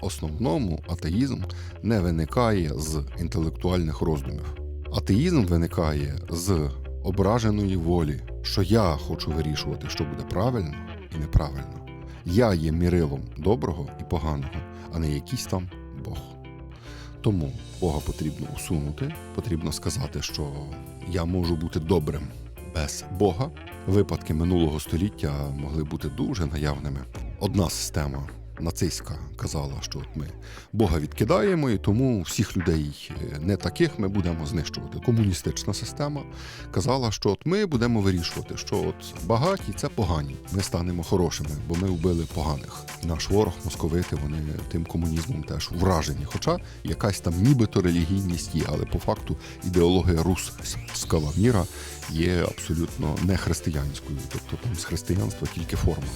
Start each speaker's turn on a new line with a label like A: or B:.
A: основному атеїзм не виникає з інтелектуальних роздумів. Атеїзм виникає з ображеної волі, що я хочу вирішувати, що буде правильно і неправильно. Я є мірилом доброго і поганого, а не якийсь там Бог. Тому Бога потрібно усунути, потрібно сказати, що я можу бути добрим без Бога. Випадки минулого століття могли бути дуже наявними. Одна система нацистська казала, що от ми Бога відкидаємо, і тому всіх людей е, не таких ми будемо знищувати. Комуністична система казала, що от ми будемо вирішувати, що от багаті це погані. Ми станемо хорошими, бо ми вбили поганих. Наш ворог, московити, вони тим комунізмом теж вражені. Хоча якась там нібито релігійність є, але по факту ідеологія русского міра є абсолютно не християнською. Тобто там з християнства тільки форма.